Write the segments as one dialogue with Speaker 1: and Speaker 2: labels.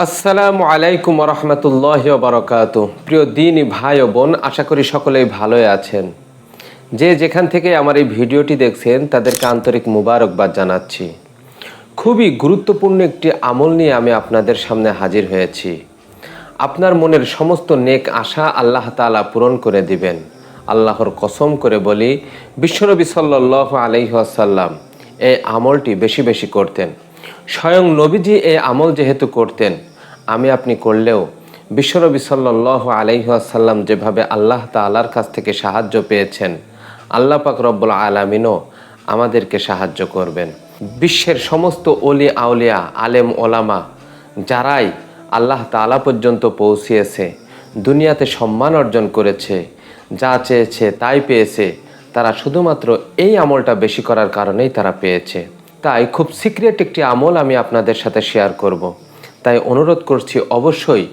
Speaker 1: আসসালামু আলাইকুম রহমতুল্লাহ বারকাত প্রিয় দিন ভাই ও বোন, আশা করি সকলেই ভালোই আছেন। যে যেখান থেকে আমার এই ভিডিওটি দেখছেন, তাদেরকে আন্তরিক মুবারকবাদ জানাচ্ছি। খুবই গুরুত্বপূর্ণ একটি আমল নিয়ে আমি আপনাদের সামনে হাজির হয়েছি। আপনার মনের সমস্ত নেক আশা আল্লাহ তাআলা পূরণ করে দিবেন। আল্লাহর কসম করে বলি, বিশ্বনবী সাল্লাহ আলহিহাসাল্লাম এই আমলটি বেশি বেশি করতেন। স্বয়ং নবীজি এই আমল যেহেতু করতেন, আমি আপনি করলেও বিশ্বনবী সাল্লাহ আলহিহাসাল্লাম যেভাবে আল্লাহ তাআলার কাছ থেকে সাহায্য পেয়েছেন, আল্লাহ পাক রব্বুল আলমিনও আমাদেরকে সাহায্য করবেন। বিশ্বের সমস্ত অলি আউলিয়া, আলেম ওলামা যারাই আল্লাহ তাআলা পর্যন্ত পৌঁছিয়েছে, দুনিয়াতে সম্মান অর্জন করেছে, যা চেয়েছে তাই পেয়েছে, তারা শুধুমাত্র এই আমলটা বেশি করার কারণেই তারা পেয়েছে। তাই খুব সিক্রেট একটি আমল আমি আপনাদের সাথে শেয়ার করব। তাই অনুরোধ করছি অবশ্যই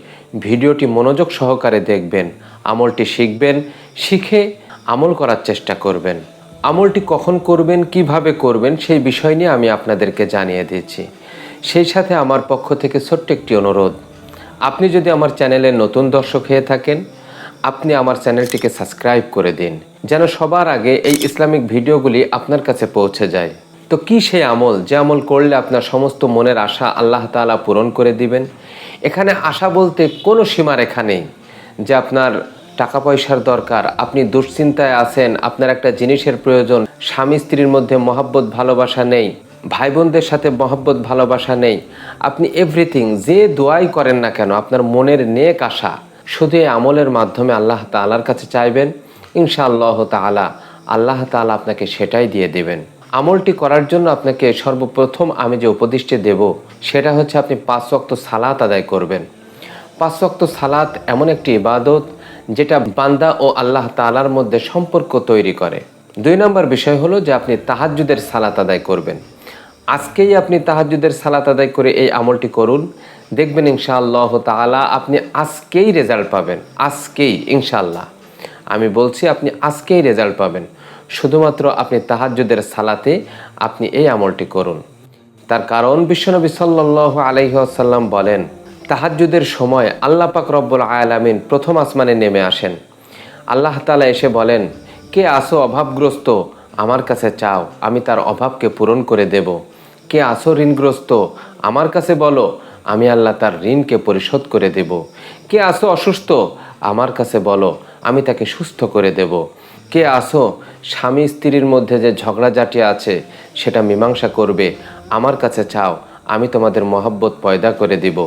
Speaker 1: ভিডিওটি মনোযোগ সহকারে দেখবেন, আমলটি শিখবেন, শিখে আমল করার চেষ্টা করবেন। আমলটি কখন করবেন, কীভাবে করবেন, সেই বিষয় নিয়ে আমি আপনাদেরকে জানিয়ে দিয়েছি সেই সাথে আমার পক্ষ থেকে ছোট্ট একটি অনুরোধ। আপনি যদি আমার চ্যানেলের নতুন দর্শক হয়ে থাকেন, আপনি আমার চ্যানেলটিকে সাবস্ক্রাইব করে দিন, যেন সবার আগে এই ইসলামিক ভিডিওগুলি আপনার কাছে পৌঁছে যায়। তো কি সেই আমল? যে আমল করলে আপনার সমস্ত মনের আশা আল্লাহ তাআলা পূরণ করে দিবেন। এখানে আশা বলতে কোনো সীমারেখা নেই যে আপনার টাকা পয়সার দরকার, আপনি দুশ্চিন্তায় আছেন, আপনার একটা জিনিসের প্রয়োজন, স্বামী স্ত্রীর মধ্যে মহাব্বত ভালোবাসা নেই ভাই বোনদের সাথে মহাব্বত ভালোবাসা নেই, আপনি এভরিথিং যে দোয়াই করেন না কেন, আপনার মনের নেক আশা, শুধু এই আমলের মাধ্যমে আল্লাহ তালার কাছে চাইবেন, ইনশাআল্লাহ তাআলা, আল্লাহ তাআলা আপনাকে সেটাই দিয়ে দেবেন। আমলটি করার জন্য আপনাকে সর্বপ্রথম আমি যে উপদেশটি দেব, সেটা হচ্ছে আপনি পাঁচ ওয়াক্ত সালাত আদায় করবেন। পাঁচ ওয়াক্ত সালাত এমন একটি ইবাদত যেটা বান্দা ও আল্লাহ তালার মধ্যে সম্পর্ক তৈরি করে। দুই নম্বর বিষয় হলো যে আপনি তাহাজ্জুদের সালাত আদায় করবেন। আজকেই আপনি তাহাজ্জুদের সালাত আদায় করে এই আমলটি করুন। দেখবেন ইনশাআল্লাহ তাআলা আপনি আজকেই রেজাল্ট পাবেন। আজকেই, ইনশাআল্লাহ। আমি বলছি আপনি আজকেই রেজাল্ট পাবেন। শুধুমাত্র আপনি তাহাজ্জুদের সালাতে আপনি এই আমলটি করুন। তার কারণ বিশ্বনবী সাল্লাহ আলহিহাসাল্লাম বলেন, তাহাজ্জুদের সময় আল্লাহ পাক রব্বুল আয়ালামিন প্রথম আসমানে নেমে আসেন। আল্লাহ তালা এসে বলেন, কে আসো অভাবগ্রস্ত, আমার কাছে চাও, আমি তার অভাবকে পূরণ করে দেব। কে আসো ঋণগ্রস্ত, আমার কাছে বলো, আমি আল্লাহ তার ঋণকে পরিশোধ করে দেব। কে আসো অসুস্থ, আমার কাছে বলো, আমি তাকে সুস্থ করে দেব। কে আসো স্বামী স্ত্রীর মধ্যে যে ঝগড়াঝাটি আছে, সেটা মীমাংসা করবে। আমার কাছে চাও, আমি তোমাদের মহব্বত পয়দা করে দিব।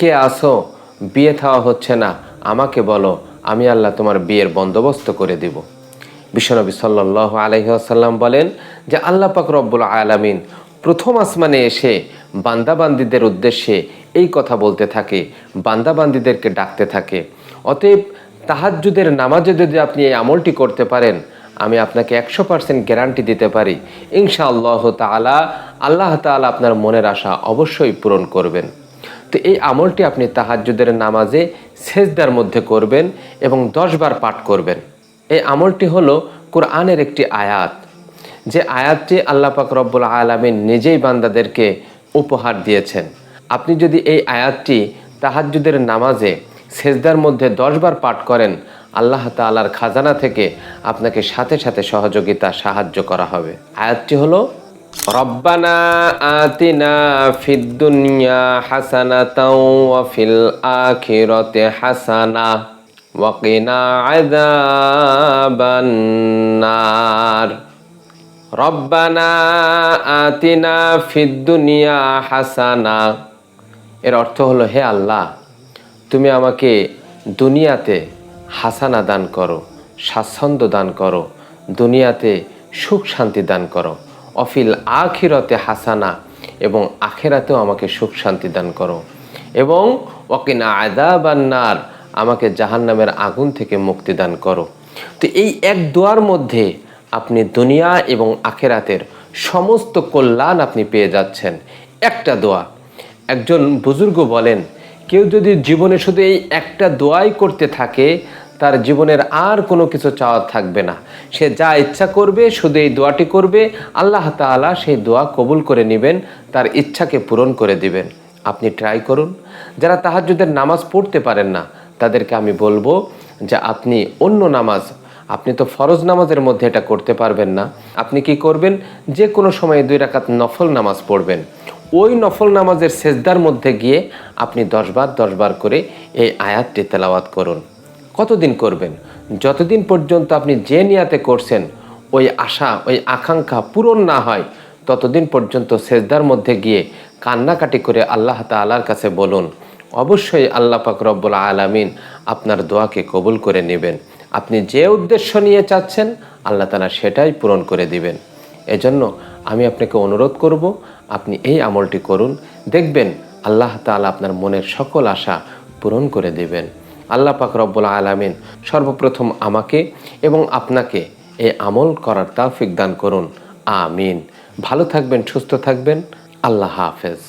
Speaker 1: কে আসো বিয়ে থাওয়া হচ্ছে না, আমাকে বলো, আমি আল্লাহ তোমার বিয়ের বন্দোবস্ত করে দিব। বিশ্বনবী সাল্লাহ আলহিহাসাল্লাম বলেন যে, আল্লাহ পাক রব্বুল আলামিন প্রথম আসমানে এসে বান্দাবান্দিদের উদ্দেশ্যে এই কথা বলতে থাকে, বান্দাবান্দিদেরকে ডাকতে থাকে। অতএব তাহাজ্জুদের নামাজে যদি আপনি এই আমলটি করতে পারেন, আমি আপনাকে একশো পার্সেন্ট গ্যারান্টি দিতে পারি। ইনশাআল্লাহ তালা আল্লাহ তালা আপনার মনের আশা অবশ্যই পূরণ করবেন। তো এই আমলটি আপনি তাহাজ্জুদের নামাজে সেজদার মধ্যে করবেন এবং দশবার পাঠ করবেন। এই আমলটি হলো কোরআনের একটি আয়াত। যে আয়াতটি আল্লাহ পাক রব্বুল আলমিন নিজেই বান্দাদেরকে উপহার দিয়েছেন। আপনি যদি এই আয়াতটি তাহাজ্জুদের নামাজে সেজদার মধ্যে দশবার পাঠ করেন, আল্লাহ তালার খাজানা থেকে আপনাকে সাথে সাথে সহযোগিতা, সাহায্য করা হবে। আয়াতটি হলো, রব্বানা আতিনা ফিদ দুনিয়া হাসানাতাও ওয়া ফিল আখিরাতি হাসানা ওয়া কিনা আযাবান রব্বানা আতিনা ফিদ দুনিয়া হাসানা। এর অর্থ হলো, হে আল্লাহ তুমি আমাকে দুনিয়াতে হাসানা দান করো, স্বাচ্ছন্দ্য দান করো, দুনিয়াতে সুখ শান্তি দান করো, অফিল আখিরতে হাসানা এবং আখেরাতেও আমাকে সুখ শান্তি দান করো। এবং ওকিনা আয়দা বান্নার আমাকে জাহান্নামের আগুন থেকে মুক্তি দান করো। তো এই এক দোয়ার মধ্যে আপনি দুনিয়া এবং আখেরাতের সমস্ত কল্যাণ আপনি পেয়ে যাচ্ছেন। একটা দোয়া। একজন বুজুর্গ বলেন কেউ যদি জীবনে শুধু এই একটা দোয়াই করতে থাকে, তার জীবনের আর কোনো কিছু চাওয়া থাকবে না। সে যা ইচ্ছা করবে, শুধু এই দোয়াটি করবে, আল্লাহ তাআলা সেই দোয়া কবুল করে নেবেন, তার ইচ্ছাকে পূরণ করে দিবেন। আপনি ট্রাই করুন। যারা তাহাজ্জুদের নামাজ পড়তে পারেন না, তাদেরকে আমি বলব যে আপনি অন্য নামাজ, আপনি তো ফরজ নামাজের মধ্যে এটা করতে পারবেন না। আপনি কি করবেন? যে কোনো সময় দুই রাকাত নফল নামাজ পড়বেন। ওই নফল নামাজের সেজদার মধ্যে গিয়ে আপনি দশবার দশবার করে এই আয়াতটি তেলাওয়াত করুন। কতদিন করবেন? যতদিন পর্যন্ত আপনি যে নিয়াতে করছেন, ওই আশা, ওই আকাঙ্ক্ষা পূরণ না হয়, ততদিন পর্যন্ত সেজদার মধ্যে গিয়ে কান্নাকাটি করে আল্লাহ তালার কাছে বলুন। অবশ্যই আল্লাহ পাক রব্বুল আলামিন আপনার দোয়াকে কবুল করে নেবেন। আপনি যে উদ্দেশ্য নিয়ে চাচ্ছেন, আল্লাহ তালা সেটাই পূরণ করে দিবেন। এজন্য আমি আপনাকে অনুরোধ করব আপনি এই আমলটি করুন। দেখবেন আল্লাহ তালা আপনার মনের সকল আশা পূরণ করে দেবেন। আল্লাহ পাক রব্বুল আলামিন সর্বপ্রথম আমাকে এবং আপনাকে এই আমল করার তাফিক দান করুন। আমিন। ভালো থাকবেন, সুস্থ থাকবেন। আল্লাহ হাফেজ।